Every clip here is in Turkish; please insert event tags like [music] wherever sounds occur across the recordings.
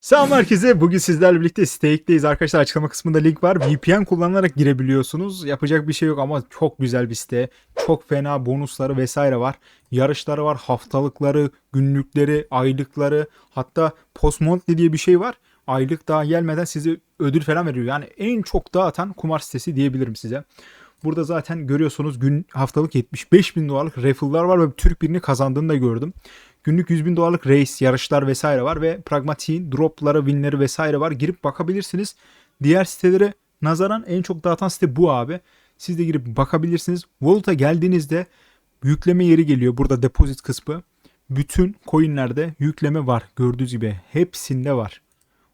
Selam herkese. Bugün sizlerle birlikte Stake'deyiz. Arkadaşlar açıklama kısmında link var. VPN kullanarak girebiliyorsunuz. Yapacak bir şey yok ama çok güzel bir site. Çok fena bonusları vesaire var. Yarışları var, haftalıkları, günlükleri, aylıkları. Hatta post monthly diye bir şey var. Aylık daha gelmeden size ödül falan veriyor. Yani en çok dağıtan kumar sitesi diyebilirim size. Burada zaten görüyorsunuz gün haftalık 75 bin dolarlık raffle'lar var ve Türk birini kazandığını da gördüm. Günlük 100 bin dolarlık race, yarışlar vesaire var ve pragmatiğin dropları, winleri vesaire var. Girip bakabilirsiniz. Diğer sitelere nazaran en çok dağıtan site bu abi. Siz de girip bakabilirsiniz. Wallet'a geldiğinizde yükleme yeri geliyor. Burada deposit kısmı. Bütün coinlerde yükleme var. Gördüğünüz gibi hepsinde var.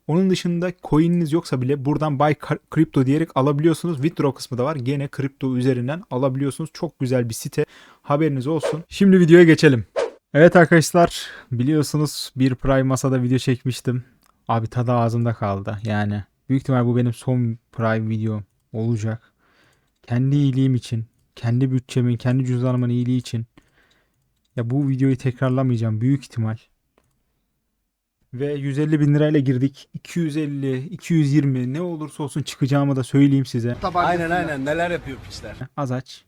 Onun dışında coin'iniz yoksa bile buradan buy crypto diyerek alabiliyorsunuz. Withdraw kısmı da var. Gene kripto üzerinden alabiliyorsunuz. Çok güzel bir site. Haberiniz olsun. Şimdi videoya geçelim. Evet arkadaşlar biliyorsunuz bir Prime masada video çekmiştim. Abi tadı ağzımda kaldı. Yani büyük ihtimal bu benim son Prime video olacak. Kendi iyiliğim için, kendi bütçemin, kendi cüzdanımın iyiliği için ya bu videoyu tekrarlamayacağım büyük ihtimal. Ve 150 bin lirayla girdik. 250, 220 ne olursa olsun çıkacağımı da söyleyeyim size. Aynen aynen neler yapıyor piçler. Az aç.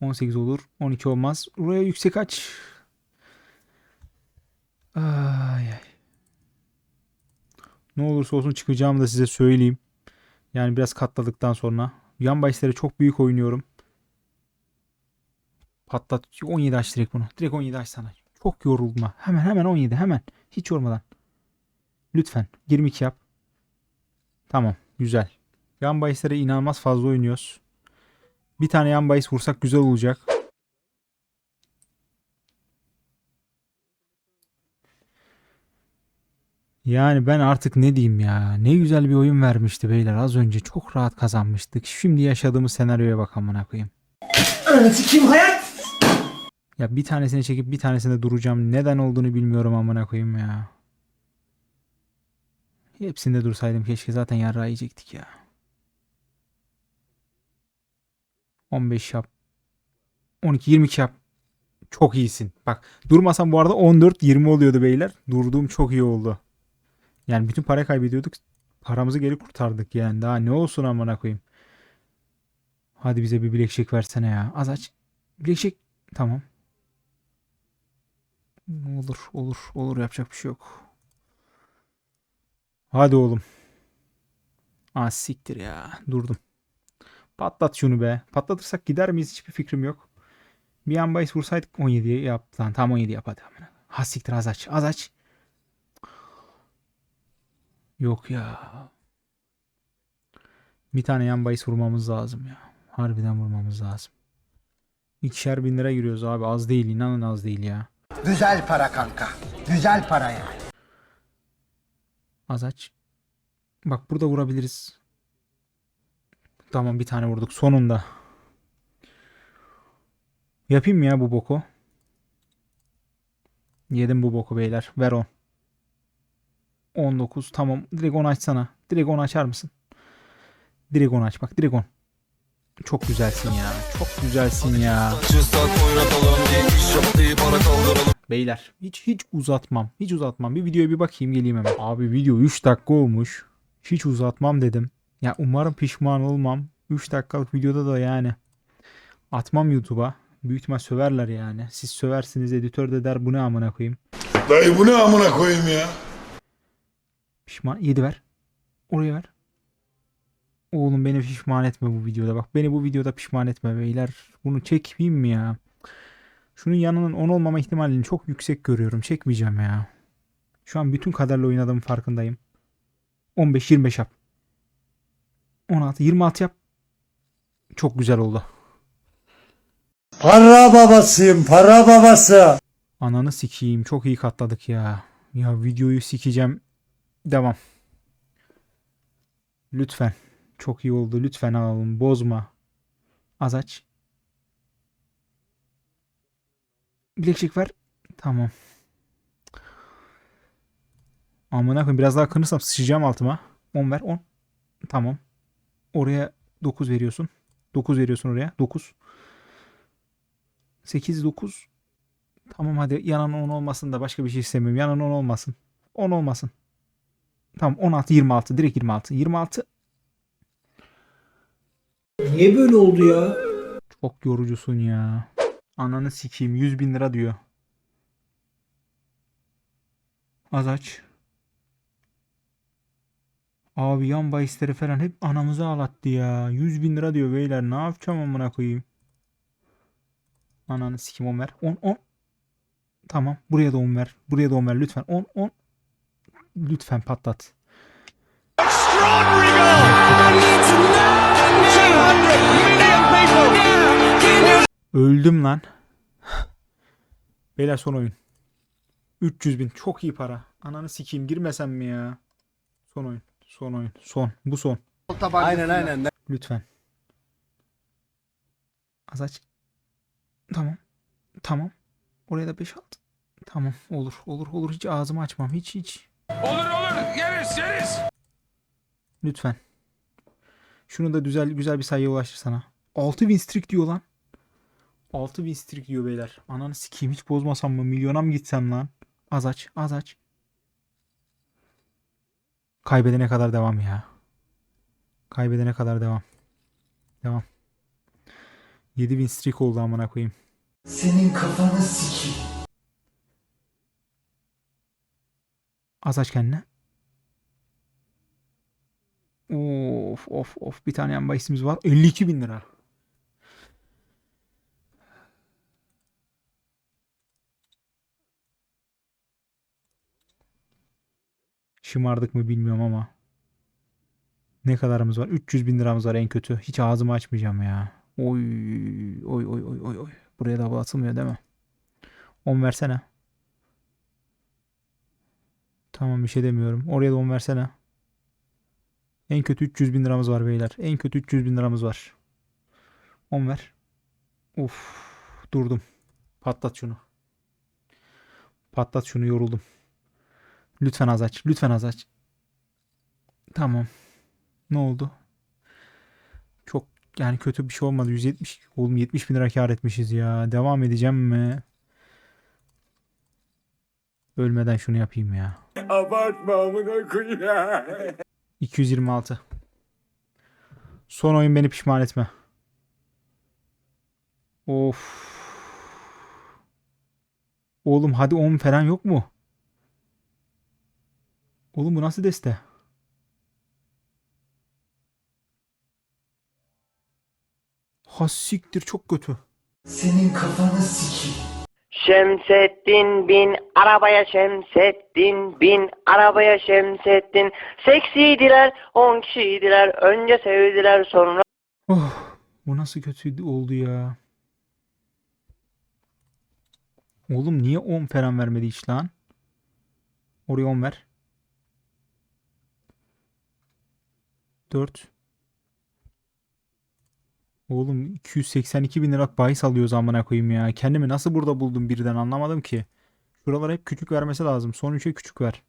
18 olur. 12 olmaz. Buraya yüksek aç. Ay ay. Ne olursa olsun çıkacağımı da size söyleyeyim. Yani biraz katladıktan sonra. Yan bahislere çok büyük oynuyorum. Patlat. 17 aç direkt bunu. Direkt 17 aç sana. Çok yorulma. Hemen hemen 17 hemen. Hiç yormadan. Lütfen. 22 yap. Tamam. Güzel. Yan bahislere inanılmaz fazla oynuyoruz. Bir tane yan bahis vursak güzel olacak. Yani ben artık ne diyeyim ya. Ne güzel bir oyun vermişti beyler. Az önce çok rahat kazanmıştık. Şimdi yaşadığımız senaryoya bak amına koyayım. Kim hayat? Ya bir tanesini çekip bir tanesinde duracağım. Neden olduğunu bilmiyorum amına koyayım ya. Hepsinde dursaydım keşke zaten yarrağı yiyecektik ya. 15 yap. 12 22 yap. Çok iyisin. Bak durmasam bu arada 14 20 oluyordu beyler. Durduğum çok iyi oldu. Yani bütün para kaybediyorduk. Paramızı geri kurtardık yani. Daha ne olsun amına koyayım. Hadi bize bir bilekçek versene ya. Az aç. Bilekçek. Tamam. Olur olur olur yapacak bir şey yok. Hadi oğlum. Aa siktir ya. Durdum. Patlat şunu be. Patlatırsak gider miyiz hiçbir fikrim yok. Bir an bahis vursaydık 17'ye yap. Lan tam 17 yap hadi. amına. Ha siktir az aç. Az aç. Yok ya. Bir tane yan bahis vurmamız lazım ya. Harbiden vurmamız lazım. İkişer bin lira giriyoruz abi. Az değil. inanın az değil ya. Güzel para kanka. Güzel para yani. Az aç. Bak burada vurabiliriz. Tamam bir tane vurduk sonunda. Yapayım ya bu boku? Yedim bu boku beyler. Ver 10. 19 tamam. Direkt 10 açsana. Direkt 10 açar mısın? Direkt 10 aç bak. Direkt 10. Çok güzelsin ya. Çok güzelsin ya. Beyler hiç hiç uzatmam. Hiç uzatmam. Bir videoya bir bakayım geleyim hemen. Abi video 3 dakika olmuş. Hiç uzatmam dedim. Ya umarım pişman olmam. 3 dakikalık videoda da yani atmam YouTube'a. Büyük ihtimal söverler yani. Siz söversiniz editör de der bu ne amına koyayım. Dayı bu ne amına koyayım ya? Pişman 7 ver. Oraya ver. Oğlum beni pişman etme bu videoda. Bak beni bu videoda pişman etme beyler. Bunu çekmeyeyim mi ya? Şunun yanının 10 olmama ihtimalini çok yüksek görüyorum. Çekmeyeceğim ya. Şu an bütün kadarla oynadığım farkındayım. 15-25 yap. 16 26 yap. Çok güzel oldu. Para babasıyım, para babası. Ananı sikeyim. Çok iyi katladık ya. Ya videoyu sikeceğim. Devam. Lütfen. Çok iyi oldu. Lütfen alalım. Bozma. Az aç. Bilekçik ver. Tamam. Amına koyayım biraz daha kırırsam sıçacağım altıma. 10 ver 10. Tamam. Oraya 9 veriyorsun. 9 veriyorsun oraya. 9. 8 9. Tamam hadi yanan 10 olmasın da başka bir şey istemiyorum. Yanan 10 olmasın. 10 olmasın. Tamam 16 26 direkt 26. 26 Niye böyle oldu ya? çok yorucusun ya. Ananı sikeyim 100 bin lira diyor. Az aç. Abi yan bahisleri falan hep anamızı ağlattı ya. 100 bin lira diyor beyler. Ne yapacağım amına koyayım. Ananı sikim 10 ver. 10 10. Tamam. Buraya da 10 ver. Buraya da 10 ver lütfen. 10 10. Lütfen patlat. Öldüm lan. Beyler son oyun. 300 bin. Çok iyi para. Ananı sikeyim. Girmesem mi ya? Son oyun. Son oyun. Son. Bu son. Aynen aynen. Lütfen. Az aç. Tamam. Tamam. Oraya da 5 at. Tamam. Olur. Olur. Olur. Hiç ağzımı açmam. Hiç hiç. Olur olur yeriz yeriz. Lütfen. Şunu da güzel güzel bir sayıya ulaştır sana. 6 win streak diyor lan. 6 win streak diyor beyler. Ananı sikeyim hiç bozmasam mı? Milyona mı gitsem lan? Az aç, az aç. Kaybedene kadar devam ya. Kaybedene kadar devam. Devam. 7 win streak oldu amına koyayım. Senin kafanı sikeyim. Az aç kendine. Of of of bir tane yan bahisimiz var. 52 bin lira. Şımardık mı bilmiyorum ama. Ne kadarımız var? 300 bin liramız var en kötü. Hiç ağzımı açmayacağım ya. Oy oy oy oy oy oy. Buraya da hava atılmıyor değil mi? 10 versene. Tamam bir şey demiyorum. Oraya da 10 versene. En kötü 300 bin liramız var beyler. En kötü 300 bin liramız var. 10 ver. Uf durdum. Patlat şunu. Patlat şunu yoruldum. Lütfen az aç. Lütfen az aç. Tamam. Ne oldu? Çok yani kötü bir şey olmadı. 170. Oğlum 70 bin lira kar etmişiz ya. Devam edeceğim mi? Ölmeden şunu yapayım ya. Abartma amına koyayım [laughs] ya. 226. Son oyun beni pişman etme. Of. Oğlum hadi 10 falan yok mu? Oğlum bu nasıl deste? Ha siktir çok kötü. Senin kafanı sikeyim. Şemsettin bin arabaya Şemsettin bin arabaya Şemsettin seksiydiler on kişiydiler önce sevdiler sonra Oh, bu nasıl kötü oldu ya? Oğlum niye 10 falan vermedi hiç lan? Oraya 10 ver. 4. Oğlum 282 bin lira bahis alıyoruz amına koyayım ya. Kendimi nasıl burada buldum birden anlamadım ki. Şuralara hep küçük vermesi lazım. Son 3'e küçük ver.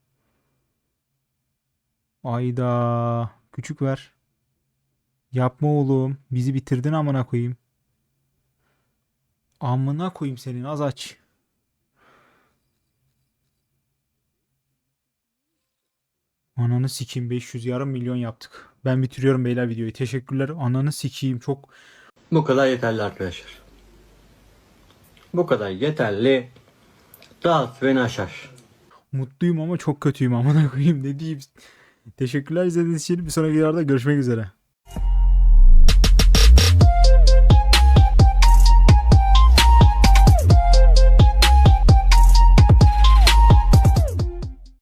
Ayda. Küçük ver. Yapma oğlum. Bizi bitirdin amına koyayım. Amına koyayım senin az aç. Ananı sikeyim 500 yarım milyon yaptık. Ben bitiriyorum beyler videoyu. Teşekkürler. Ananı sikeyim çok Bu kadar yeterli arkadaşlar. Bu kadar yeterli. Dağıt beni aşar. mutluyum ama çok kötüyüm amına koyayım ne diyeyim. Teşekkürler izlediğiniz için. Bir sonraki videoda görüşmek üzere.